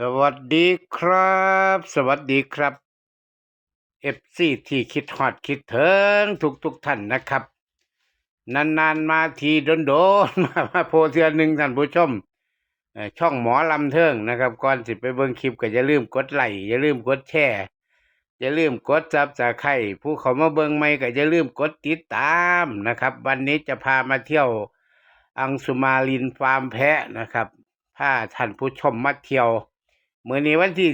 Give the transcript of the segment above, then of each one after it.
สวัสดีครับ สวัสดีครับเอฟซีที่คิดฮอดคิดเถึงทุกทุกท่านนะครับ นานๆมาทีโดนโดนมามาโพเทือหนึ่งท่านผู้ชมช่องหมอลำเทิงนะครับ ก่อนสิไปเบิ่งคลิปก็อย่าลืมกดไลค์อย่าลืมกดแชร์อย่าลืมกดซับสไครต์ผู้เขามาเบิ่งใหม่ก็อย่าลืมกดติดตามนะครับ วันนี้จะพามาเที่ยวอังสุมาลินฟาร์มแพะนะครับพาท่านผู้ชมมาเที่ยว เมื่อนี้วันที่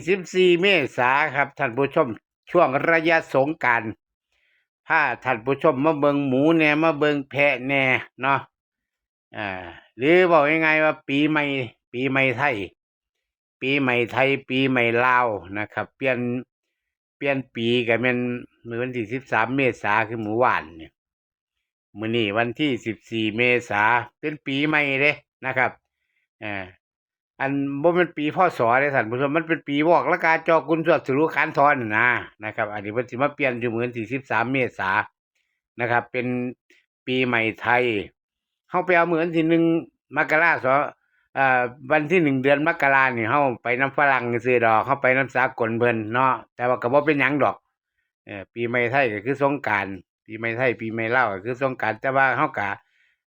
14 เมษาครับท่านผู้ชมช่วงระยะสงการพาท่านผู้ชมมาเบิงหมูแน่มาเบิงแพะแน่เนาะอ่าหรือบอกยังไงว่าปีใหม่ ปีใหม่ไทย ปีใหม่ไทย ปีใหม่ลาวนะครับ เปลี่ยนเปลี่ยนปีกันเป็นมือวันที่ 13 เมษาคือหมู่วานเนี่ยมือนี้วันที่ 14 เมษาเป็นปีใหม่เด้นะครับอ่า อันบ่แมันปีพศเด้ท่านผู้ชมมันเป็นปีวอกละกาจอกุนสวดสุรุขันธรนั่นนะนะครับ อันนี้เพิ่นสิมาเปลี่ยนอยู่เหมือนที่13เมษานะครับ เป็นปีใหม่ไทยเฮาไปเอาเหมือนที่1มกราสเอ่อวันที่1เดือนมกรานี่เฮาไปน้ำฝรั่งซื่อดอกเฮาไปน้ำสากลเพิ่นเนาะแต่ว่าก็บ่เป็นหยังดอกเออปีใหม่ไทยก็คือสงกานต์ปีใหม่ไทยปีใหม่เล่าก็คือสงกานต์แต่ว่าเฮาก็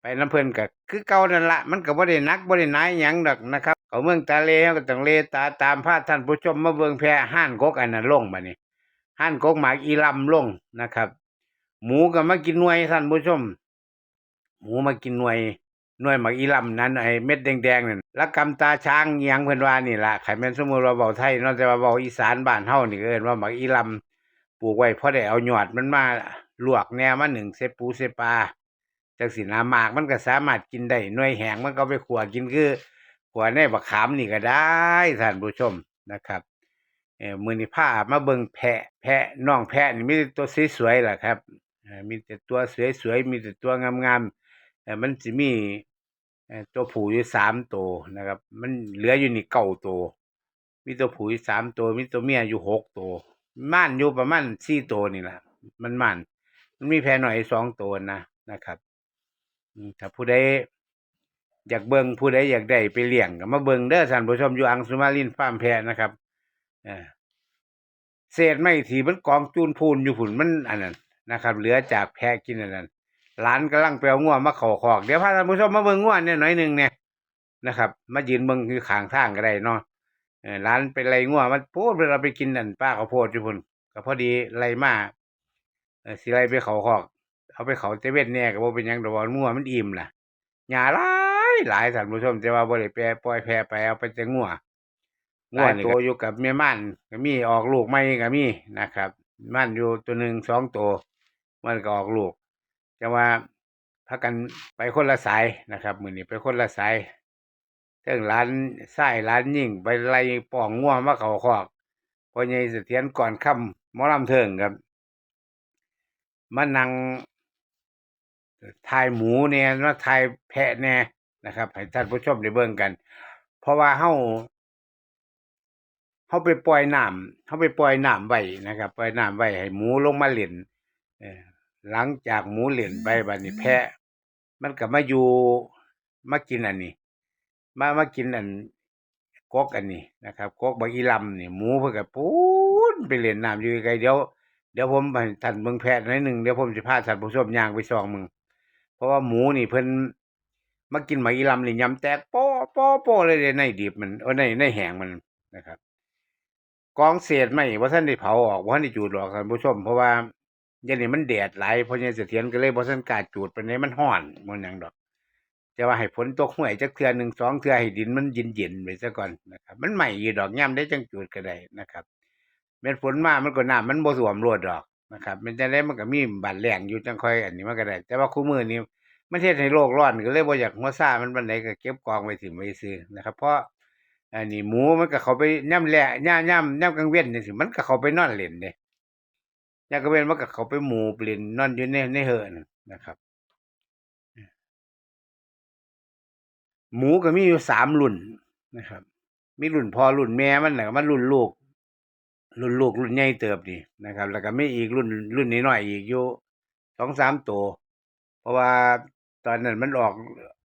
ไปน้ำเพิ่นก็คือเก่านั่นละมันก็บ่ได้นักบ่ได้นายหยังดอกนะครับ เขาเมืองตาเลเฮาก็ต้องเลตาตามพาท่านผู้ชมมาเบิ่งแพะห้านกกอันนั้นลงบัดนี้ห้านกกหมากอีลำลงนะครับ หมูก็มากินหน่วยท่านผู้ชม หมูมากินหน่วยหน่วยหมากอีลำนั้นไอ้เม็ดแดงๆนั่นละกำตาช้างยังเพิ่นว่านี่ล่ะไขแม่นสมมุติว่าเว้าไทยนาะแต่ว่าเว้าอีสานบ้านเฮานี่เอิ้นว่าหมากอีลำปลูกไว้พอได้เอายอดมันมาลวกแนวมาหนึ่งใส่ปูใส่ปลาจังสินะหมากมันก็สามารถกินได้หน่วยแห้งมันก็ไปขัวกินคือ ขัวในบักขามนี่ก็ได้ท่านผู้ชมนะครับเออมือนี้ามาเบิ่งแพะ แพะน้องแพะนี่มีแต่ตัวสวยๆล่ะครับมีแต่ตัวสวยๆมีแต่ตัวงามๆเออมันสิมีตัวผู้อยู่สามตัวนะครับ มันเหลืออยู่นี่เก้าตัวมีตัวผู้อยู่สามตัวมีตัวเมียอยู่หกตัวม่านอยู่ประมาณสี่ตัวนี่แหละมันม่านมันมีแพะน้อยสองตัวนะนะครับถ้าผู้ใด อยากเบิ่งผู้ใดอยากได้ไปเลี้ยงก็มาเบิ่งเด้อท่านผู้ชมอยู่อังสุมารินฟาร์มแพะนะครับเศษไม้ที่มันกองจูนพูนอยู่พุ่นมันอันนั้นนะครับ เหลือจากแพะกินอันนั้นหลานกำลังไปเอางัวมาเข้าคอกเดี๋ยวพาท่านผู้ชมมาเบิ่งงัวเนี่ยหน่อยหนึ่งเนี่ยนะครับ มายืนเบิ่งอยู่ข้างทางก็ได้เนาะเออหลานไปไล่งัวมันพูดเวลาไปกินนั่นป้าเขาโพดอยู่พุ่นก็พอดีไล่มาสิไล่ไปเข้าคอก เอาไปเขาเซเว่นแน่ก็บ่เป็นยังดอกว่างัวมันอิ่มล่ะหญ้าหลา ยหลายท่านผู้ชมแต่ว่าบ่ได้แปรปล่อยแพร่ไปเอาไปแต่งัวงัวนี่ก็อยู่กับแม่ม่านก็มีออกลูกใหม่ก็มีนะครับม่านอยู่ตัวหนึ่งสองตัวมันก็ออกลูกแต่ว่าพากันไปคนละสายนะครับมื้อนี้ไปคนละสายเทิงร้านทรายร้านยิ่งไปไล่ป้องงัวมาเข้าคอกพ่อใหญ่เสถียรก่อนค่ำหมอลำเทิงครับมานั่งถ่ายหมูเนี่ยมาถ่ายแพะเนี่ย นะครับให้ท่านผู้ชมได้เบิ่งกัน เพราะว่าเฮาเฮาไปปล่อยน้ำเฮาไปปล่อยน้ำไว้นะครับ ปล่อยน้ำไว้ให้หมูลงมาเล่นเออหลังจากหมูเล่นไปบัดนี้แพะ มันก็มาอยู่มากินอันนี้ มามากินอันกกอันนี้นะครับกกบักอีลำนี่หมูเพิ่นก็ปูนไปเล่นน้ำอยู่ไกลๆเดี๋ยวเดี๋ยวผมให้ท่านเบิ่งแพะหน่อยหนึ่งเดี๋ยวผมจะพาท่านผู้ชมย่างไปส่องมึงเพราะว่าหมูนี่เพิ่น มากินหมาอีลำนี่ยำแตกโป๊ะโป๊ะโป๊ะเลยเดะในดิบมันเออในในแหงมันนะครับ กองเศษไม้บ่ทันได้เผาออกบ่ทันได้จูดออกท่านผู้ชม เพราะว่าย่างนี้มันแดดไหลเพราะงั้นเสถียรก็เลยบ่ทันกล้าจูดไปานมันร้อนมันยังดอกแต่ว่าให้ฝนตกห้วยจักเทื่อหนึ่งสองเทื่อให้ดินมันเย็นๆไปซะก่อนนะครับ มันไหม้อยู่ดอกยามได้จังจูดก็ได้นะครับแม่นฝนมามันก็น้ำมันบ่ท่วมรวดดอกนะครับ มันจังได๋มันก็มีบาดแหลงอยู่จังค่อยอันนี้มันก็ได้ แต่ว่าคุมื้อนี้ มันเฮ็ดให้โลกร้อนก็เลยบ่อยากหัวซ่ามันปานใดก็เก็บกองไว้ถิ้มไว้ซื่อนะครับ เพราะอันนี้หมูมันก็เขาไปยามแหลงยามยามยามกลางเว้นจังซี่มันก็เขาไปนอนเล่นเด้ยามกลางเว้นมันก็เขาไปหมู่เล่นนอนอยู่ในในเหินนะครับ หมูก็มีอยู่สามรุ่นนะครับ มีรุ่นพ่อรุ่นแม่มันแล้วก็มารุ่นลูก รุ่นลูกรุ่นใหญ่เติบนี่นะครับ แล้วก็มีอีกรุ่นรุ่นน้อยๆอีกอยู่สองสามตัวเพราะว่า ตอนนั้นมันออก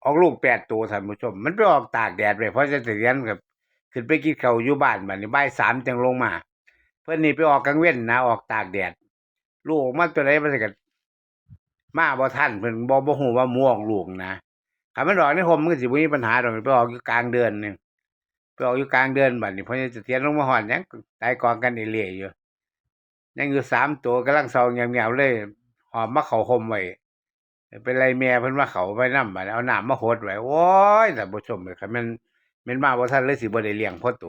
ออกลูกแปดตัวท่านผู้ชม มันไปออกตากแดดไปเพราะจะเสียนกับขึ้นไปกินข้าวอยู่บ้านบัดนี้บ่ายสามจังลงมา เพิ่อนนี่ไปออกกลางเว้นนะออกตากแดด ลูกออกมาตัวใดมันสิก็มาบ่ทันเพิ่นบ่บ่ฮู้ว่าหมูออกลูกนะคันมันออกในห่มมันก็สิบ่มีปัญหาดอกไปออกอยู่กลางเดือนนี่ไปออกอยู่กลางเดือนบัดนี้เพราะจะเทียนลงมาฮอดหยังตายกองกันเรื่อยๆอยู่ยังอยู่สามตัวกำลังเซาเงียบๆเลย หอบมาเขาห่มไว้ เป็นไรแม่เพิ่นว่าเขาไปนำบัดเอาน้ำมาโหดไว้โอ้ยท่านผู้ชมคันแม่นม่นมาบ่ทันเลยสิบ่ได้เลี้ยงพ่อโต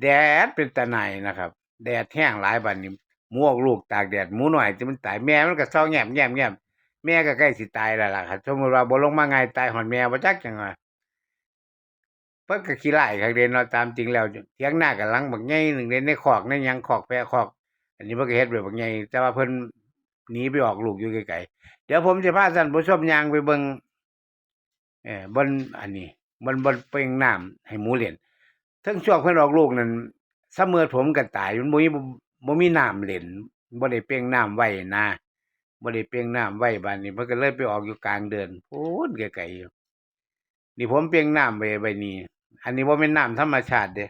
แดดเป็นตาไนนะครับ แดดแห้งหลายบัดนี้มูออกลูกตากแดดหมูน้อยที่มันตายแม่มันก็เศร้าแง่มแง่มแง่มแม่ก็ใกล้สิตายแล้วล่ะครับสมมุติว่าบ่ลงมาไงาตายหอนแม่บ่จักจังว่าเพิ่นก็ขี้ร้ายคักเดนเนาะตามจริงแล้วเถียงหน้ากับหลังบักใหญ่หนึงเดนในคอกในหยังคอกแพะคอก อันนี้เพิ่นก็เฮ็ดไว้บักใหญ่แต่ว่าเพิ่น หนีไปออกลูกอยู่ไกลๆเดี๋ยวผมจะพาท่านผู้ชมยางไปเบิงเอ่อบนอันนี้บนบนเป่งน้ำให้หมูเล่นทั้งช่วงเพิ่นออกลูกนั้นเสมอผมก็ตายมันบ่มีบ่มีน้ำเล่นบ่ได้เป่งน้ำไว้นะบ่ได้เป่งน้ำไว้บัดนี้เพิ่นก็เลยไปออกอยู่กลางเดือนพูนไกลๆอยู่นี่ผมเป่งน้ำไว้ไว้นี่อันนี้บ่แม่นน้ำธรรมชาติเด้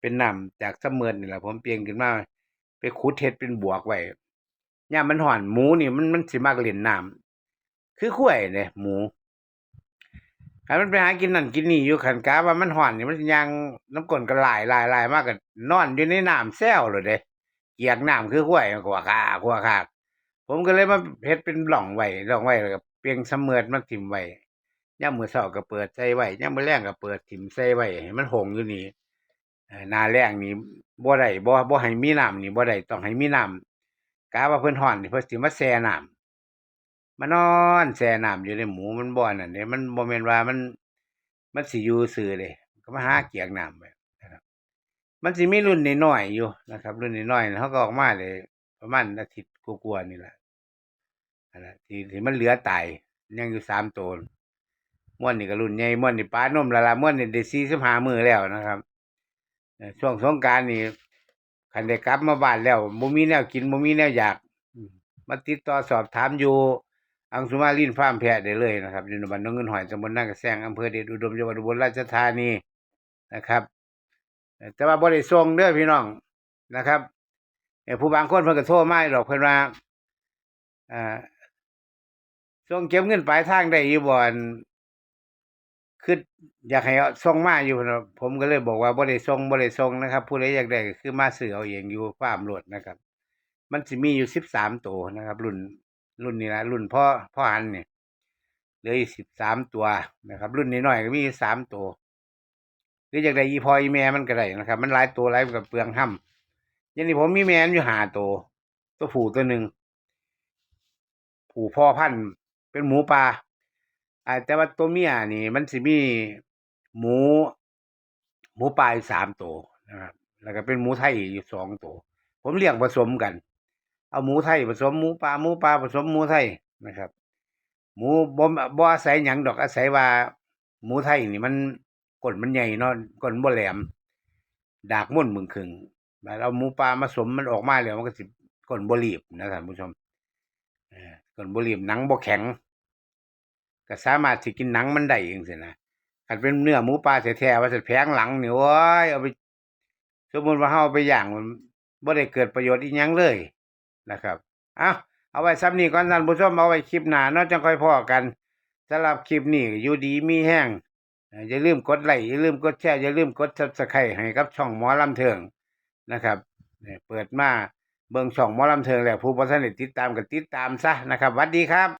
เป็นน้ำจากเสมือนนี่แหละผมเปลี่ยนขึ้นมาไปขุดเฮ็ดเป็นบวกไว้ ยามมันห่อนหมูนี่มันมันสิมักเล่นน้ำคือข้วยเด้หมูคันมันไปหากินนั่นกินนี่อยู่คันกาว่ามันห่อนนี่มันย่างน้ำก้นก็หลายหลายหลายมากก็นอนอยู่ในน้ำแซวเลยเด้เกียกน้ำคือข้วยกว่าคากัวคากผมก็เลยมาเฮ็ดเป็นหล่องไว้หล่องไว้แล้วก็เปียงเสมือนมันทิ่มไว้ยามมื้อเช้าก็เปิดใส่ไว้ยามมื้อแลงก็เปิดทิ่มใส่ไว้ให้มันหงอยู่นี่นาแล้งนี่บ่ได้บ่บ่ให้มีน้ำนี่บ่ได้ต้องให้มีน้ำ กะว่าเพิ่นฮ้อนนี่เพิ่นสิมาแช่น้ำมานอนแช่น้ำอยู่ในหมูมันบ่อนนั้นเด้มันบ่แม่นว่ามัน มันสิอยู่ซื่อเด้ก็มาหาเกียกน้ำไว้นะครับ มันสิมีรุ่นน้อยๆอยู่นะครับ รุ่นน้อยๆเขาก็ออกมาได้ประมาณอาทิตย์กว่าๆนี่แหละนั่นล่ะที่ที่มันเหลือตายยังอยู่สามตัวม่วนนี่ก็รุ่นใหญ่ม่วนนี่ปลานมละละม่วนนี่ได้45มื้อแล้วนะครับช่วงสงกานต์นี่ คันได้กลับมาบ้านแล้วบ่มีแนวกินบ่มีแนวอยากมาติดต่อสอบถามอยู่ อังสุมารินฟาร์มแพะได้เลยนะครับอยู่ในบ้านหนองเงินหอยตำบลนากระแซงอำเภอเดชอุดมจังหวัดอุบลราชธานีนะครับ แต่ว่าบ่ได้ส่งเด้อพี่น้องนะครับเอ่อผู้บางคนเพิ่นก็โทรมาดอกเพิ่นว่าอ่าส่งเก็บเงินปลายทางได้อยู่บ่อน คืออยากให้ส่งมาอยู่นะผมก็เลยบอกว่าบ่ได้ส่งบ่ได้ส่งนะครับ ผู้ใดอยากได้ก็คือมาซื้อเอาเองอยู่ฟาร์มโลดนะครับ มันสิมีอยู่13ตัวนะครับ รุ่นรุ่นนี้นะรุ่นพ่อพ่อหันเนี่ยเหลืออยู่13ตัวนะครับ รุ่นน้อยก็มีอยู่3ตัวหรืออยากได้อีพออีแม่มันก็ได้นะครับ มันหลายตัวหลายกับเปลืองห้ำย่างนี้ผมมีแม่มันอยู่5ตัวตัวผูตัวหนึ่งผูพ่อพันธุ์เป็นหมูป่า อ่าแต่ว่าตัวเมียนี่ มันสิมีหมู หมูป่ายสามตัวนะครับ แล้วก็เป็นหมูไทยอยู่สองตัว ผมเลี้ยงผสมกัน เอาหมูไทยผสมหมูป่าหมูป่าผสมหมูไทยนะครับ หมูบ่บ่อาศัยหยังดอกอาศัยว่า หมูไทยนี่มันก้นมันใหญ่เนาะก้นบ่แหลม ดากม่วนมึงครึ่งแล้วเอาหมูป่ามาสมมันออกมาแล้วมันก็สิก้นบ่รีบนะท่านผู้ชมก้นบ่รีบหนังบ่แข็ง ก็สามารถสิกินหนังมันได้จังซี่นะคันเป็นเนื้อหมูป่าแท้ๆว่าสิแพงหลังเนี่โอ้ยเอาไปสมมติว่าเฮาเอาไปอย่างมันบ่ได้เกิดประโยชน์อีหยังเลยนะครับเอ้าเอาไว้ซ้ำนี้ก่อนท่านผู้ชมเอาไว้คลิปหน้าเนาะจังค่อยพอกันสำหรับคลิปนี้อยู่ดีมีแห้งอย่าลืมกดไลค์อย่าลืมกดแชร์อย่าลืมกด Subscribe ให้กับช่องหมอลำเทิงนะครับเปิดมาเบิ่งช่องหมอลำเทิงแล้วผู้บ่ทันได้ติดตามก็ติดตามซะนะครับหวัดดีครับ